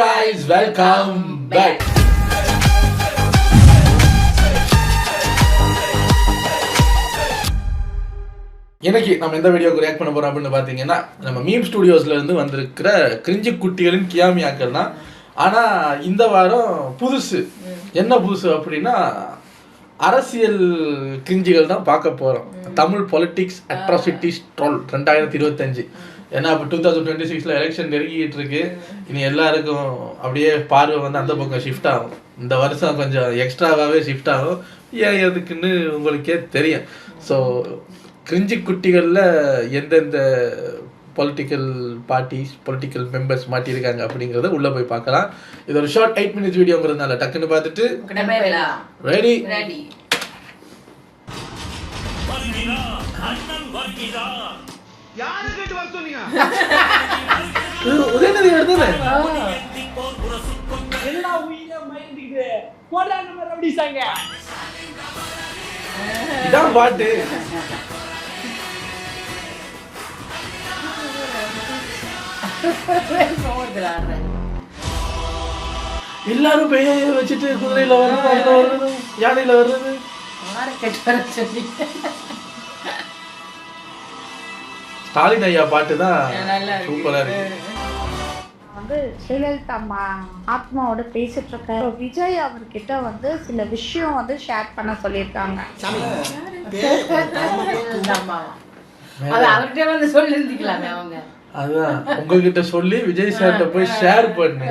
guys, welcome back. இன்னைக்கு நம்ம எந்த வீடியோக்கு ரியாக்ட் பண்ண போறோம் அப்படின்னு பார்த்தீங்கன்னா நம்ம மீம் ஸ்டுடியோஸ்ல இருந்து வந்திருக்கிற கிரிஞ்சி குட்டிகளின் கியாமியாக்கள் தான். ஆனா இந்த வாரம் புதுசு. என்ன புதுசு அப்படின்னா அரசியல் கிரிஞ்சிகள் தான் பார்க்க போறோம். தமிழ் பொலிட்டிக்ஸ் அட்ராசிட்டிஸ் ட்ரோல் ரெண்டாயிரத்தி இருபத்தஞ்சு. ஏன்னா இப்போ டூ தௌசண்ட் டுவெண்ட்டி சிக்ஸில் எலெக்ஷன் நெருங்கிட்டு இருக்கு இனி எல்லாருக்கும் அப்படியே பார்வை வந்து அந்த பக்கம் ஷிஃப்ட் ஆகும். இந்த வருஷம் கொஞ்சம் எக்ஸ்ட்ராவாகவே ஷிஃப்ட் ஆகும். ஏன் எதுக்குன்னு உங்களுக்கே தெரியும். ஸோ கிரிஞ்சி குட்டிகளில் எந்தெந்த பொலிட்டிக்கல் பார்ட்டிஸ் பொலிட்டிக்கல் மெம்பர்ஸ் மாட்டியிருக்காங்க அப்படிங்கிறத உள்ளே போய் பார்க்கலாம். இது ஒரு ஷார்ட் எயிட் மினிட்ஸ் வீடியோங்கிறதுனால டக்குன்னு பார்த்துட்டு ரெடி ரெடி உதயநிதி எடுத்தது. எல்லா உயிரை மயந்துக்கிட்டு போடாத மாதிரி அப்படி சாங்க. இதான் பாட்டு. எல்லாரும் பெய்ய வச்சுட்டு குதிரையில வர்றது யானையில வர்றது. ஸ்டாலின் ஐயா பாட்டு தான் நல்லா இருக்கு. சூப்பரா இருக்கு. வந்து ஜெயலலிதா அம்மா ஆத்மாவோட பேசிட்டு இருக்க விஜய் அவர்கிட்ட வந்து சில விஷயம் வந்து ஷேர் பண்ண சொல்லியிருக்காங்க. அது அவர்கிட்ட வந்து சொல்லி இருந்துக்கலாமே அவங்க. அதான் உங்ககிட்ட சொல்லி விஜய் சார்ட்ட போய் ஷேர் பண்ணு.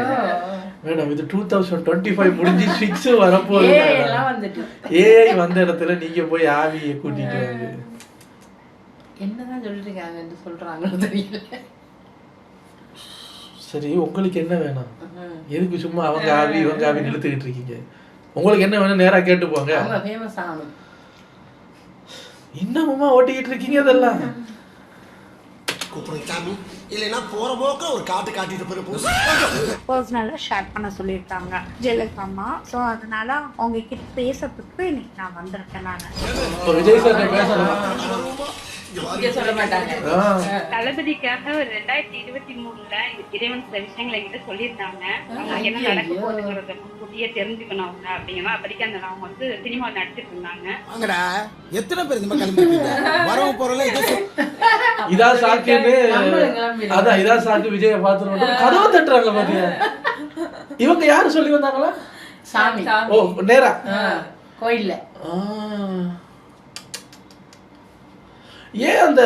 மேடம் இது டூ தௌசண்ட் டுவெண்ட்டி ஃபைவ் முடிஞ்சு சிக்ஸ் வரப்போகுது ஏ எல்லாம் வந்துட்டு. ஏஐ வந்த இடத்துல நீங்க போய் ஆவியை கூட்டிட்டு வந்து. என்னதான் சொல்லிட்டு இருக்காங்கன்னு சொல்றாங்கன்னு தெரியல. சரி உங்களுக்கு என்ன வேணும்? எதுக்கு சும்மா அவங்க ஆவி இவங்க ஆவி இழுத்துக்கிட்டு இருக்கீங்க? உங்களுக்கு என்ன வேணும் நேரா கேட்டு போங்க. அவங்க ஃபேமஸ் ஆகணும் இன்னமுமா ஓட்டிக்கிட்டு இருக்கீங்க இதெல்லாம்? இல்லைன்னா போற போக்க ஒரு காட்டு காட்டிட்டு போய் பர்சனலாக ஷேர் பண்ண சொல்லியிருக்காங்க ஜெயலலிதா அம்மா ஸோ அதனால அவங்க கிட்ட பேசுறதுக்கு இன்னைக்கு நான் வந்திருக்கேன் நான். சொல்ல மாட்டாங்க. தளபதிக்காக ஒரு ரெண்டாயிரத்தி இருபத்தி மூணுல இறைவன் சில விஷயங்களை என்கிட்ட சொல்லியிருந்தாங்க. அவங்க என்ன நடக்க போகுதுங்கிறத முன்கூட்டியே தெரிஞ்சுக்கணும் அவங்க அப்படிங்கன்னா அப்பதைக்கு அந்த அவங்க வந்து சினிமா நடிச்சிட்டு இருந்தாங்க. வாங்கடா. எத்தனை பேர் இந்த வரவங்க போறவங்க இதை கிளம்பிடுவோம். அதான் இதான் சாக்கு விஜய பாத்துருவோம் கதவை தட்டுறாங்க பாத்தியா? இவங்க யாரு சொல்லி வந்தாங்களா? சாமி. ஓ நேரா. கோயில்ல. ஏன் அந்த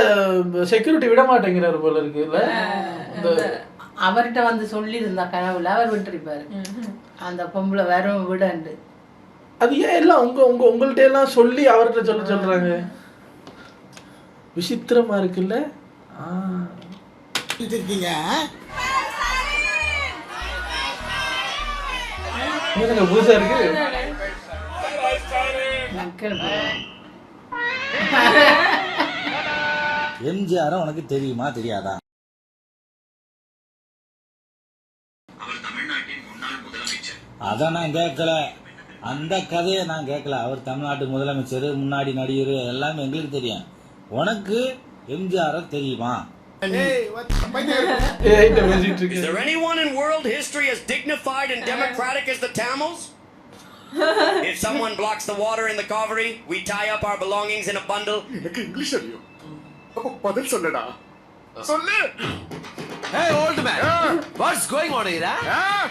செக்யூரிட்டி விட மாட்டேங்கிறாரு போல இருக்கு? இல்ல? இந்த அவர்கிட்ட வந்து சொல்லி இருந்தா கனவுல அவர் விட்டுருப்பாரு. அந்த பொம்பளை வரும் விடண்டு. அது ஏன் எல்லாம் உங்க உங்க உங்கள்ட்ட எல்லாம் சொல்லி அவர்கிட்ட சொல்ல சொல்றாங்க? விசித்திரமா இருக்குல்ல? இருக்கீங்க? புதுசா இருக்கு? மக்கள் எம்ஜிஆர் உனக்கு தெரியுமா தெரியாதா அதை நான் கேட்கல அந்த கதையை நான் கேட்கல அவர் தமிழ்நாட்டு முதலமைச்சர் முன்னாடி நடிகர் எல்லாமே எங்களுக்கு தெரியும் உனக்கு எம்ஜிஆர் தெரியுமா ஏய் பேசிட்டு Is இருக்கு there anyone in world history as dignified and democratic as the Tamils? if someone blocks the water in the Kaveri, we tie up our belongings in a bundle. எனக்கு இங்கிலீஷ் தெரியும் அப்ப பதில் சொல்லடா சொல்லு Hey, old man. What's going on here? Huh?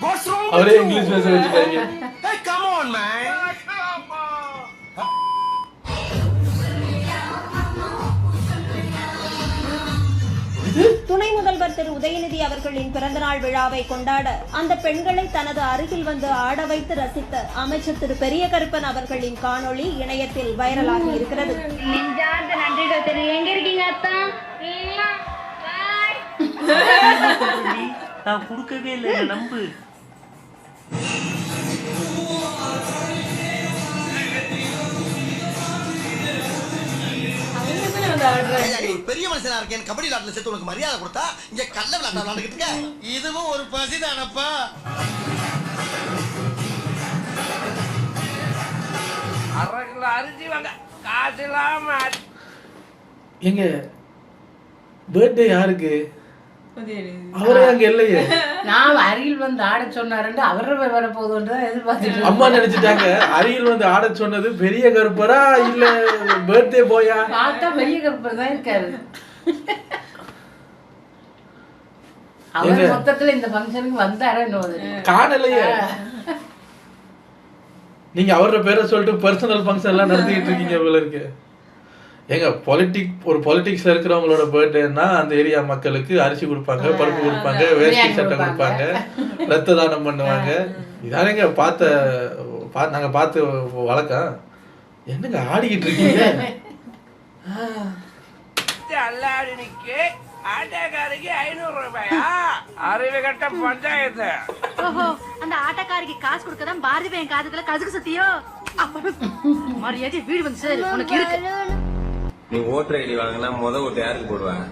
What's wrong அவரே with you? English பேச வச்சுட்டாங்க Hey, come on, man. துணை முதல்வர் திரு உதயநிதி அவர்களின் பிறந்தநாள் விழாவை கொண்டாட அந்த பெண்களை தனது அருகில் வந்து ஆட வைத்து ரசித்த அமைச்சர் திரு பெரிய கருப்பன் அவர்களின் காணொளி இணையத்தில் வைரலாகி இருக்கிறது. நான் கொடுக்கவே இல்லை நம்பு. பெரிய மனுஷனா இருக்கேன். கபடி விளையாட்டுல சேர்த்து உனக்கு மரியாதை கொடுத்தா இங்க கல்ல விளையாட்டு விளையாண்டுக்கிட்டு இருக்க? இதுவும் ஒரு பசிதானப்பா? அரை கிலோ அரிசி வாங்க. காசு இல்லாம எங்க பர்த்டே யாருக்கு? அவரே அங்க இல்லையே. நான் அருகில் வந்து ஆட சொன்னாருன்னு அவரை வர போகுதுன்றதான் எதிர்பார்த்துட்டு அம்மா நினைச்சிட்டாங்க அருகில் வந்து ஆட சொன்னது பெரிய கருப்பரா இல்ல பர்த்டே போயா பார்த்தா பெரிய கருப்பர் தான் இருக்காரு. அவர்? மொத்தத்துல இந்த ஃபங்க்ஷனுக்கு வந்தாரா என்னது காணலையே. நீங்க அவரோட பேரை சொல்லிட்டு பர்சனல் ஃபங்க்ஷன் எல்லாம் நடத்திக்கிட்டு இருக்கீங்க போல இருக்கு. ஏங்க பொலிட்டிக் ஒரு பொலிட்டிக்ஸ்ல இருக்கிறவங்களோட பர்த்டேன்னா அந்த ஏரியா மக்களுக்கு அரிசி கொடுப்பாங்க பருப்பு கொடுப்பாங்க வேஷ்டி சட்டை கொடுப்பாங்க. ரத்த தானம் பண்ணுவாங்க. இதானேங்க பார்த்த பா நாங்க பார்த்து வழக்கம். என்னங்க ஆடிக்கிட்டு இருக்கீங்க? அல்லாடினிக்கு ஆட்டோக்காரிக்கு ஐநூறு ரூபாயா? அறிவு கட்ட பஞ்சாயத்து. ஓஹோ அந்த ஆட்டக்காரிக்கு காசு கொடுக்க தான் பாரதி பையன் காதுக்குள்ள கதுக்கு சத்தியோ? மரியாதை வீடு வந்து சார் உனக்கு இருக்கு. நீ ஓட்டர் ஐடி வாங்கினா முத ஓட்டு யாருக்கு போடுவாங்க?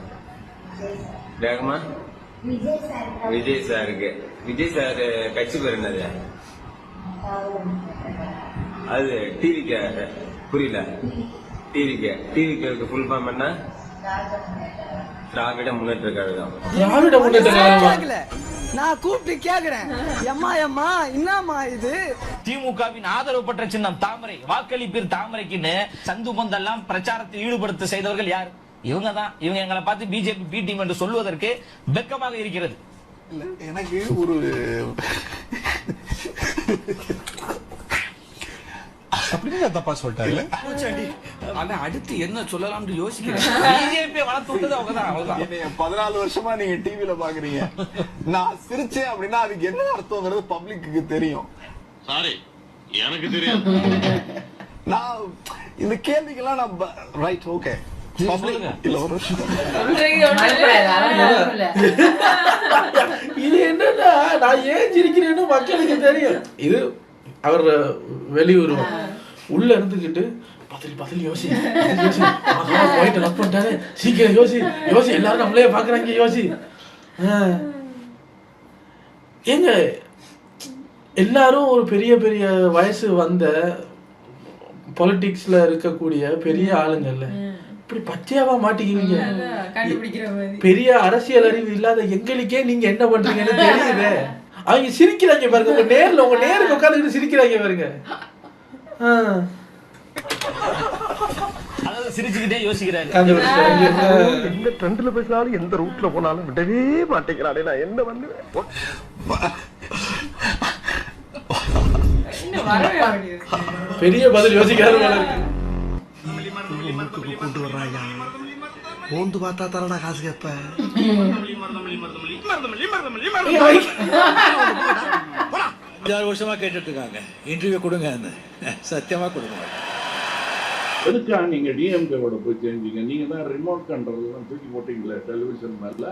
வேகமா? விஜய் சாருக்கு. விஜய் சார் கட்சி பேர் என்னது? அது டிவிக்கு புரியல. டிவிக்கு டிவிக்கு ஃபுல் ஃபார்ம் என்ன? திராவிட முன்னேற்ற கழகம். திராவிட முன்னேற்ற கழகமா? நான் கூப்பிட்டு கேக்குறேன். எம்மா எம்மா என்னம்மா இது? திமுகவின் ஆதரவு பெற்ற சின்னம் தாமரை வாக்களிப்பீர் தாமரைக்குன்னு சந்து பந்தெல்லாம் பிரச்சாரத்தில் ஈடுபடுத்த செய்தவர்கள் யார்? இவங்க தான் இவங்க எங்களை பார்த்து பிஜேபி பி டீம் என்று சொல்வதற்கு வெட்கமாக இருக்கிறது. எனக்கு ஒரு அப்படின்னு தப்பா சொல்லிட்டாரு. ஆனா அடுத்து என்ன சொல்லலாம்னு யோசிக்கிறேன். பிஜேபி வளர்த்து விட்டது அவங்க தான் அவ்வளவுதான். என்னைய பதினாலு வருஷமா நீங்க டிவில பாக்குறீங்க. நான் சிரிச்சேன் அப்படின்னா அதுக்கு என்ன அர்த்தங்கிறது பப்ளிக்கு தெரியும். சாரி எனக்கு தெரியும் நான் இந்த கேள்விக்கெல்லாம் நான் ரைட் ஓகே இல்ல ஒரு. இது என்னன்னா நான் ஏன் சிரிக்கிறேன்னு மக்களுக்கு தெரியும். இது அவர் வெளியூர் உள்ள இருந்துகிட்டு பதில் பதில் யோசி. யோசி. பாயிண்ட் லக் பண்ணிட்டாரு சீக்கிரம் யோசி. யோசி. எல்லாரும் நம்மளே பாக்குறாங்க யோசி. ஏங்க எல்லாரும் ஒரு பெரிய பெரிய வயசு வந்த பொலிட்டிக்ஸ்ல இருக்கக்கூடிய பெரிய ஆளுங்கல்ல இப்படி பச்சையாவா மாட்டிக்குவீங்க பெரிய அரசியல் அறிவு இல்லாத எங்களுக்கே நீங்க என்ன பண்றீங்கன்னு தெரியுது. அவங்க சிரிக்கிறாங்க பாருங்க. உங்க நேர்ல உங்க நேருக்கு உட்காந்துக்கிட்டு சிரிக்கிறாங்க பாருங்க. சிரிச்சுக்கிட்டே யோசிக்கிறாரு. எந்த ட்ரெண்ட்ல பேசினாலும் எந்த ரூட்ல போனாலும் விடவே மாட்டேங்கிறானே நான் என்ன மாட்டேங்குது பெரிய பதில் இருக்கு கூட்டு வர்றாங்க ஓந்து பார்த்தா தரடா காசு கேப்ப அஞ்சாறு வருஷமா கேட்டுட்டு இருக்காங்க. இன்டர்வியூ கொடுங்க சத்தியமா கொடுங்க. எதுக்கா நீங்க டிஎம்கேவோட போய் தெரிஞ்சீங்க நீங்க தான் ரிமோட் கண்ட்ரோல் தூக்கி போட்டீங்களே டெலிவிஷன் மேல?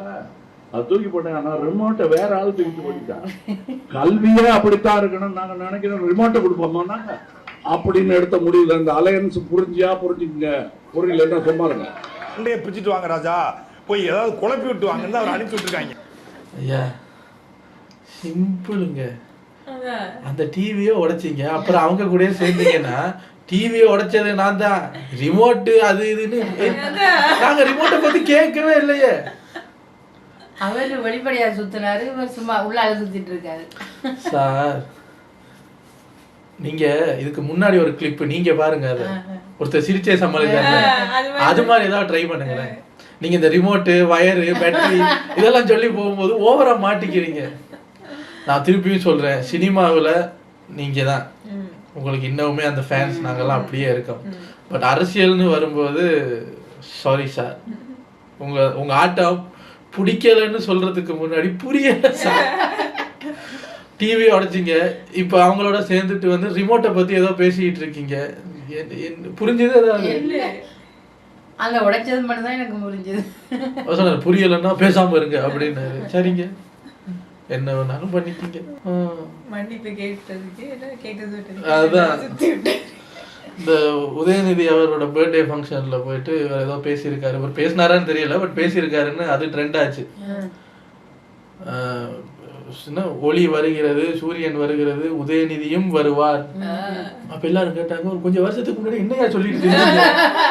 அது தூக்கி போட்டேன். ஆனா ரிமோட்டை வேற ஆள் தூக்கி போட்டுட்டான் கல்வியே அப்படித்தான் இருக்கணும் நாங்க நினைக்கிறோம். ரிமோட்டை கொடுப்போமா நாங்க? அப்படின்னு எடுத்த முடியல இந்த அலையன்ஸ் புரிஞ்சியா புரிஞ்சுங்க புரியலன்னா சும்மா இருங்க சண்டையை பிரிச்சுட்டு வாங்க ராஜா. போய் ஏதாவது குழப்பி விட்டு வாங்கன்னு அவர் அனுப்பி விட்டுருக்காங்க. ஐயா சிம்பிளுங்க. அந்த டிவியை உடைச்சிங்க. அப்புறம் அவங்க கூட சேர்ந்தீங்கன்னா டிவியை உடைச்சது நான் தான். ரிமோட்டு அது இதுன்னு. ஏய், நாங்க ரிமோட்டை பத்தி கேட்கவே இல்லையே. அவர் வெளிப்படையா சுத்தினாரு இவர் சும்மா உள்ளால சுத்திட்டு இருக்காரு. சார் நீங்க இதுக்கு முன்னாடி ஒரு கிளிப் நீங்க பாருங்க அது. ஒருத்தர் சிரிச்சே சமாளிச்சாங்க அது மாதிரி. அது மாதிரி ஏதாவது ட்ரை பண்ணுங்களேன். நீங்க இந்த ரிமோட்டு வயரு பேட்டரி இதெல்லாம் சொல்லி போகும்போது ஓவரா மாட்டிக்கிறீங்க. நான் திருப்பியும் சொல்றேன் சினிமாவுல நீங்க தான். உங்களுக்கு இன்னமுமே அந்த ஃபேன்ஸ் நாங்கெல்லாம் அப்படியே இருக்கோம். பட் அரசியல்னு வரும்போது சாரி சார் உங்க உங்க ஆட்டம் பிடிக்கலன்னு சொல்றதுக்கு முன்னாடி புரியல சார் டிவி உடைச்சிங்க. இப்போ அவங்களோட சேர்ந்துட்டு வந்து ரிமோட்டை பத்தி ஏதோ பேசிக்கிட்டு இருக்கீங்க. புரிஞ்சது ஏதாவது? அந்த உடைச்சது மட்டும் தான் எனக்கு புரிஞ்சது. சொன்னாரு புரியலைன்னா பேசாம இருங்க அப்படின்னாரு. சரிங்க. என்ன வேணாலும் பண்ணிக்கீங்க. மன்னிப்பு கேட்டதுக்கு கேட்டது விட்டு இந்த உதயநிதி அவரோட பர்த்டே ஃபங்க்ஷன்ல போயிட்டு இவர் ஏதோ பேசியிருக்காரு. இவர் பேசினாரான்னு தெரியல பட் பேசியிருக்காருன்னு அது ட்ரெண்ட் ஆச்சு. ஒளி வருகிறது சூரியன் வருகிறது உதயநிதியும் வருவார். அப்ப எல்லாரும் கேட்டாங்க ஒரு கொஞ்சம் வருஷத்துக்கு முன்னாடி என்னையா சொல்லிட்டு இருக்கீங்க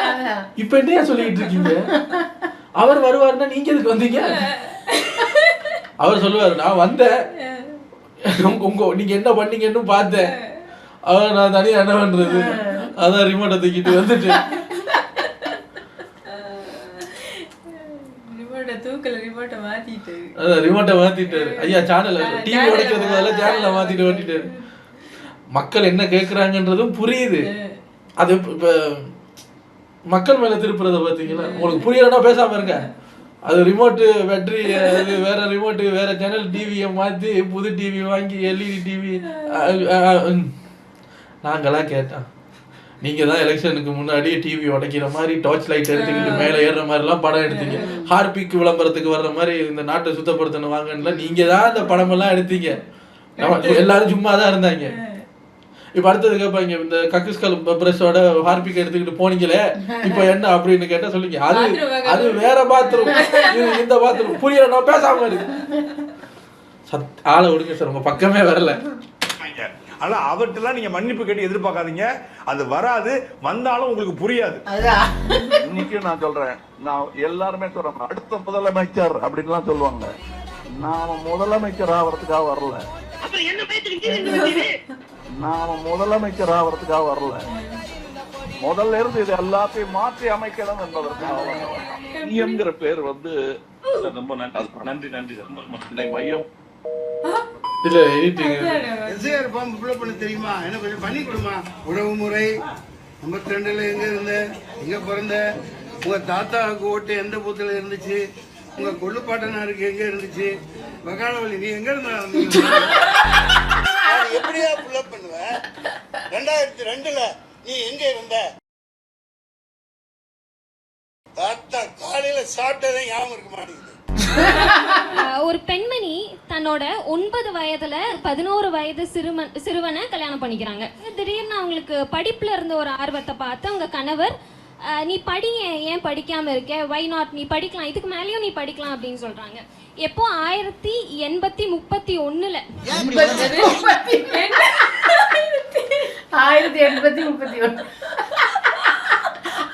இப்ப என்னையா சொல்லிட்டு இருக்கீங்க? அவர் வருவார்னா நீங்க எதுக்கு வந்தீங்க? அவர் சொல்லுவாரு நான் வந்தேன். உங்க- நீங்க என்ன பண்ணீங்கன்னு பார்த்தேன். அவர் நான் தனியா என்ன பண்றது? அதான் ரிமோட்டை தூக்கிட்டு வந்துட்டு. ரிமோட்டை ரிமோட்டை மாத்திட்டாரு. ஐயா சேனல் டிவி உடைக்கிறதுக்கு சேனலை மாத்திட்டு ஓட்டிட்டாரு மக்கள் என்ன கேக்குறாங்கன்றதும் புரியுது. அது இப்ப- மக்கள் மேல திருப்புறத பாத்தீங்களா உங்களுக்கு புரியலன்னா பேசாம இருங்க. அது ரிமோட்டு பேட்டரி அது வேற ரிமோட்டு வேற சேனல் டிவியை மாத்தி புது டிவி வாங்கி எல்இடி டிவி நாங்களாம் கேட்டோம். நீங்க தான் எலெக்ஷனுக்கு முன்னாடி டிவி உடைக்கிற மாதிரி டார்ச் லைட் எடுத்துக்கிட்டு மேலே ஏறுற மாதிரிலாம் படம் எடுத்தீங்க. ஹார்பிக் விளம்பரத்துக்கு வர்ற மாதிரி இந்த நாட்டை சுத்தப்படுத்தணும் வாங்கன்னு நீங்க தான் இந்த படமெல்லாம் எடுத்தீங்க. எல்லாரும் சும்மா தான் இருந்தாங்க இப்ப அடுத்தது கேட்பாங்க இந்த கக்கிஸ்கல் பிரஷோட ஹார்பிக் எடுத்துக்கிட்டு போனீங்களே இப்ப என்ன அப்படின்னு கேட்டா சொல்லுங்க. அது அது வேற பாத்ரூம். இது இந்த பாத்ரூம். புரியல நான் பேசாம இருக்கு சத் ஆளை விடுங்க சார் உங்க பக்கமே வரல. ஆனா அவர்கிட்டலாம் நீங்க மன்னிப்பு கேட்டு எதிர்பார்க்காதீங்க. அது வராது வந்தாலும் உங்களுக்கு புரியாது. இன்னைக்கு நான் சொல்றேன். நான் எல்லாருமே சொல்றேன் அடுத்த முதலமைச்சர் அப்படின்லாம் சொல்லுவாங்க. நாம முதலமைச்சர் ஆகிறதுக்காக வரல. நாம முதலமைச்சர் ஆகிறதுக்காக வரல. முதல்ல இருந்து இது எல்லாத்தையும் மாற்றி அமைக்கணும் என்பதற்காக பேர் வந்து ரொம்ப நன்றி. நன்றி நன்றி சார். மையம். இல்ல எடிட்டிங் எஸ்ஐஆர் ஃபார்ம் ஃபில்அப் பண்ண தெரியுமா? என்ன கொஞ்சம் பண்ணி கொடுமா? உறவு முறை ஐம்பத்தி ரெண்டுல எங்க இருந்த எங்க பிறந்த உங்க தாத்தாவுக்கு ஓட்டு எந்த பூத்துல இருந்துச்சு உங்க கொள்ளுப்பாட்டனாருக்கு எங்க இருந்துச்சு வகாலவழி நீ எங்க இருந்தா? எப்படியா ஃபில்அப் பண்ணுவ? ரெண்டாயிரத்தி ரெண்டுல நீ எங்க இருந்த? தாத்தா காலையில சாப்பிட்டதே ஞாபகம் இருக்க மாட்டேங்குது. ஒரு பெண்மணி தன்னோட ஒன்பது வயதுல பதினோரு வயது சிறுவன் சிறுவனை கல்யாணம் பண்ணிக்கிறாங்க. திடீர்னு அவங்களுக்கு படிப்புல இருந்த ஒரு ஆர்வத்தை பார்த்து அவங்க கணவர் நீ படி ஏன் படிக்காமல் இருக்க? வை நாட் நீ படிக்கலாம். இதுக்கு மேலேயும் நீ படிக்கலாம் அப்படின்னு சொல்றாங்க. எப்போ? ஆயிரத்தி எண்பத்தி முப்பத்தி ஒண்ணுல. ஆயிரத்தி எண்பத்தி முப்பத்தி ஒன்று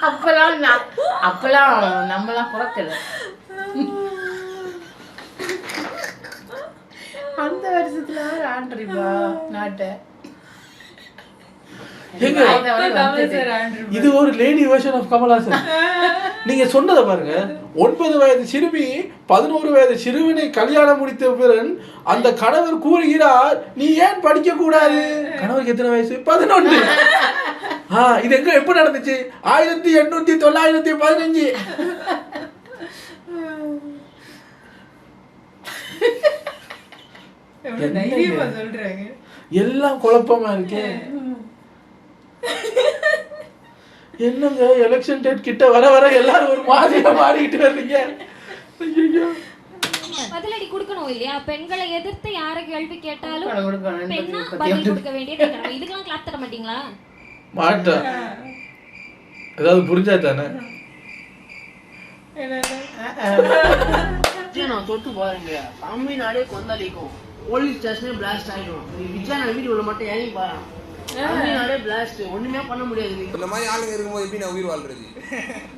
அப்பெல்லாம் நான் அப்பெல்லாம் நம்மளாம் பிறக்கல அந்த வருஷத்துல ஆண்டுறிப்பா நாட்டை ஏங்க, அந்த வரை வந்தது. இது ஒரு லேடி வெர்ஷன் ஆஃப் கமல்ஹாசன் நீங்க சொன்னதை பாருங்க. ஒன்பது வயது சிறுமி பதினோரு வயது சிறுவனை கல்யாணம் முடித்த பிறன் அந்த கணவர் கூறுகிறார் நீ ஏன் படிக்க கூடாது கணவருக்கு எத்தனை வயசு? பதினொன்று. ஆ இது எங்க எப்ப நடந்துச்சு? ஆயிரத்தி எண்ணூத்தி தொள்ளாயிரத்தி பதினஞ்சு. எல்லாம் குழப்பமா இருக்கே. என்னங்க எலெக்ஷன் டேட் கிட்ட வர வர எல்லாரும் ஒரு மாதிரியா மாறிக்கிட்டு வர்றீங்க? ஐயையோ. பதிலடி கொடுக்கணும் இல்லையா? பெண்களை எதிர்த்து யார கேள்வி கேட்டாலும் பெண்ணா பதில். கொடுக்க வேண்டியது. இதுக்கெல்லாம் கிளாப் தர மாட்டீங்களா? மாட்டா ஏதாவது புரிஞ்சா தானே? நான் தொட்டு பாருங்க. தமிழ்நாடே கொந்தளிக்கும். போலீஸ் ஸ்டேஷனே பிளாஸ்ட் ஆயிடும். விஜய் வீட்டுக்குள்ள மட்டும் இறங்கி பாரு? ஒண்ணுமே பண்ண முடியாது. இந்த மாதிரி ஆளுங்க இருக்கும்போது எப்படி நான் உயிர் வாழ்றது?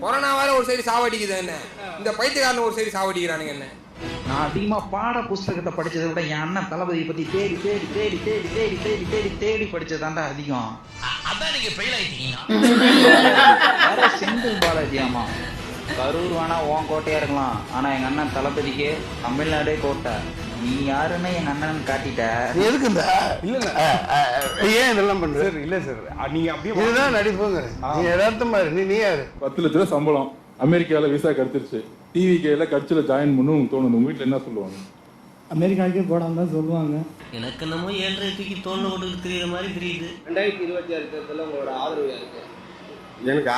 கொரோனா வேற ஒரு சைடு சாவடிக்குது என்ன? இந்த பைத்தியக்காரன் ஒரு சைடு சாவடிக்கிறானுங்க என்ன? நான் அதிகமா பாட புஸ்தகத்தை படிச்சதை விட என் அண்ணன் தளபதியை பத்தி தேடி தேடி தேடி தேடி தேடி தேடி தேடி தேடி படிச்சதாண்டா அதிகம். அதான் நீங்க ஃபெயில் செந்தில் பாலாஜி ஆமா. கரூர் வேணா உன் கோட்டையா இருக்கலாம். ஆனா எங்க அண்ணன் தளபதிக்கு தமிழ்நாடே கோட்டை. நீ யாருன்னு எங்க அண்ணன் காட்டிட்ட? எதுக்கு இந்த இல்ல இல்ல ஏன் இதெல்லாம் பண்ற? சார் இல்ல சார். நீங்க அப்படியே இதுதான் நடிப்புங்க நீ யதார்த்தமா நீ நீ யாரு? பத்து லட்ச ரூபா சம்பளம். அமெரிக்காவில் விசா கிடைச்சிருச்சு. டிவி கேல கட்சியில் ஜாயின் பண்ணணும் தோணுது. உங்க வீட்டில் என்ன சொல்லுவாங்க? அமெரிக்காவுக்கே போடாம தான் சொல்லுவாங்க. எனக்கு என்னமோ ஏழரை தூக்கி தோல்ல போட்டு தெரியுற மாதிரி தெரியுது. ரெண்டாயிரத்தி இருபத்தி ஆறு தேர்தலில் உங்களோட ஆதரவு யாருக்கு? எனக்கா?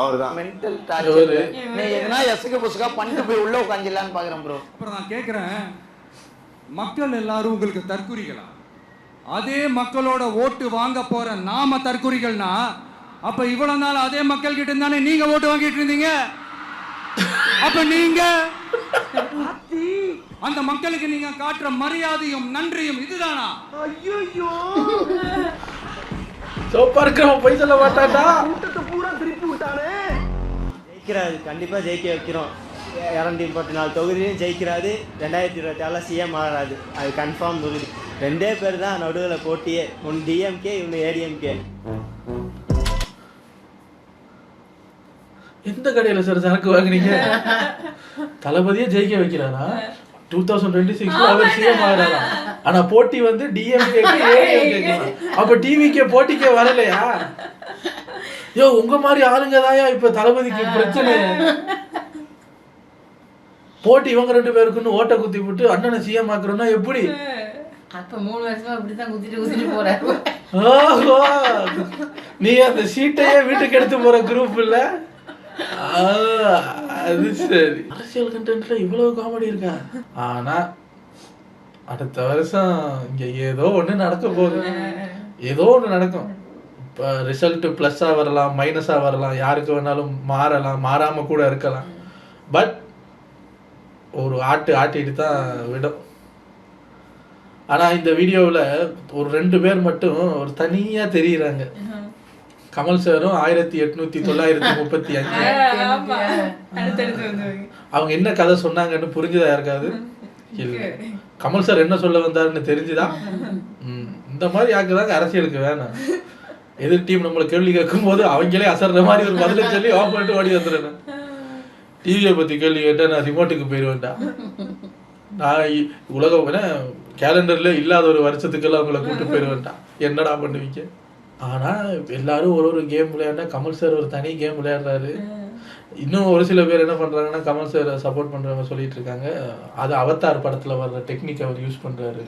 அவர் தான் மென்டல் டார்ச்சர் நீ எதனா எசுக்க புசுக்கா பண்ணிட்டு போய் உள்ள உட்காந்துலான்னு பாக்குறேன் ப்ரோ அப்புறம் நான் கேட்குறேன் மக்கள் எல்லாரும் உங்களுக்கு தற்குறிகளா? அதே மக்களோட ஓட்டு வாங்க போற நாம தற்குறிகள்னா அப்ப இவ்வளவு நாள் அதே மக்கள் கிட்ட தானே நீங்க ஓட்டு வாங்கிட்டு இருந்தீங்க? அப்ப நீங்க? அந்த மக்களுக்கு நீங்க காட்டுற மரியாதையும் நன்றியும் இதுதானா? ஐயோ சோப்பா இருக்கிறவன் போய் சொல்ல மாட்டான்டா. கூட்டத்தை பூரா திருப்பி விட்டானே. ஜெயிக்கிறாரு கண்டிப்பா ஜெயிக்க வைக்கிறோம். இரநூத்தி முப்பத்தி நாலு தொகுதியும் ஜெயிக்கிறாரு. ரெண்டாயிரத்தி இருபத்தி ஆறில் சிஎம் ஆகிறாரு அது கன்ஃபார்ம் தொகுதி. ரெண்டே பேர் தான் நடுவில் போட்டியே. ஒன்று டிஎம்கே இன்னும் ஏடிஎம்கே எந்த கடையில் சார் சரக்கு வாங்குனீங்க? தளபதியே ஜெயிக்க வைக்கிறாரா? டூ தௌசண்ட் டுவெண்ட்டி சிக்ஸ்ல அவர் சிஎம் ஆகிறாரா ஆனா போட்டி வந்து டிஎம்கே அப்ப டிவிக்கே போட்டிக்கே வரலையா? யோ உங்க மாதிரி ஆளுங்க தாயா இப்ப தளபதிக்கு பிரச்சனை? போட்டி இவங்க ரெண்டு பேருக்குன்னு ஓட்ட குத்தி விட்டு அண்ணனை சிஎம் ஆக்குறோம்னா எப்படி? அப்ப மூணு வருஷமா இப்படித்தான் குத்திட்டு குத்திட்டு போறாரு. ஓஹோ நீ அந்த சீட்டையே வீட்டுக்கு எடுத்து போற குரூப் இல்ல? அது சரி. அரசியல் கண்டென்ட்ல இவ்வளவு காமெடி இருக்கா? ஆனா அடுத்த வருஷம் இங்க ஏதோ ஒண்ணு நடக்க போகுது. ஏதோ ஒண்ணு நடக்கும். இப்போ ரிசல்ட் ப்ளஸ்ஸாக வரலாம் மைனஸாக வரலாம் யாருக்கு வேணாலும் மாறலாம் மாறாம கூட இருக்கலாம். பட் ஒரு ஆட்டு ஆட்டிட்டு தான் விடும். ஆனா இந்த வீடியோவில் ஒரு ரெண்டு பேர் மட்டும் ஒரு தனியா தெரியுறாங்க. கமல் சாரும் ஆயிரத்தி எட்நூத்தி தொள்ளாயிரத்தி முப்பத்தி அஞ்சு. அவங்க என்ன கதை சொன்னாங்கன்னு புரிஞ்சுதா இல்ல. கமல் சார் என்ன சொல்ல வந்தாருன்னு தெரிஞ்சுதா? இந்த மாதிரி ஆக்குதாங்க அரசியலுக்கு வேணாம். எதிர் டீம் நம்மள கேள்வி கேட்கும் போது அவங்களே அசர்ற மாதிரி ஒரு பதிலை சொல்லி ஆஃப் பண்ணிட்டு ஓடி வந்துடுறேன் டிவியை பத்தி கேள்வி கேட்டா நான் ரிமோட்டுக்கு போயிடுவேன்டா நான் உலகம் கேலண்டர்ல இல்லாத ஒரு வருஷத்துக்கெல்லாம் அவங்கள கூட்டு போயிடுவேன்டா என்னடா பண்ணுவீங்க? ஆனா எல்லாரும் ஒரு ஒரு கேம் விளையாண்டா. கமல் சார் ஒரு தனி கேம் விளையாடுறாரு. இன்னும் ஒரு சில பேர் என்ன பண்றாங்கன்னா கமல் சார் சப்போர்ட் பண்றவங்க சொல்லிட்டு இருக்காங்க. அது அவதார் படத்துல வர்ற டெக்னிக் அவர் யூஸ் பண்றாரு.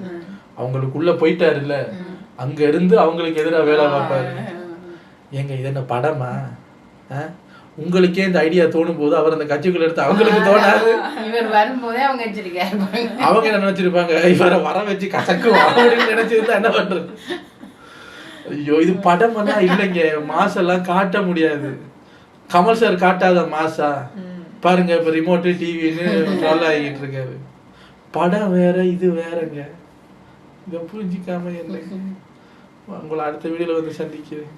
அவங்களுக்குள்ள போயிட்டாரு இல்ல அங்க இருந்து அவங்களுக்கு எதிராக வேலை பார்ப்பாரு. ஏங்க இது என்ன படமா? ஆ? உங்களுக்கே இந்த ஐடியா தோணும் போது அவர் அந்த கட்சிக்குள்ள எடுத்து அவங்களுக்கு தோணாது. இவர் வரும்போதே அவங்க அவங்க என்ன நினைச்சிருப்பாங்க? இவரை வர வச்சு கசக்குவோம் அப்படின்னு நினைச்சிருந்தா என்ன பண்றது? ஐயோ இது படம்னா இல்லைங்க. மாசெல்லாம் காட்ட முடியாது. கமல் சார் காட்டாத மாசா? பாருங்க இப்ப ரிமோட் டிவின்னு ட்ரால் ஆகிட்டு இருக்காரு. படம் வேற இது வேறங்க. இதை புரிஞ்சிக்காம என்ன? உங்களை அடுத்த வீடியோல வந்து சந்திக்கிறேன்.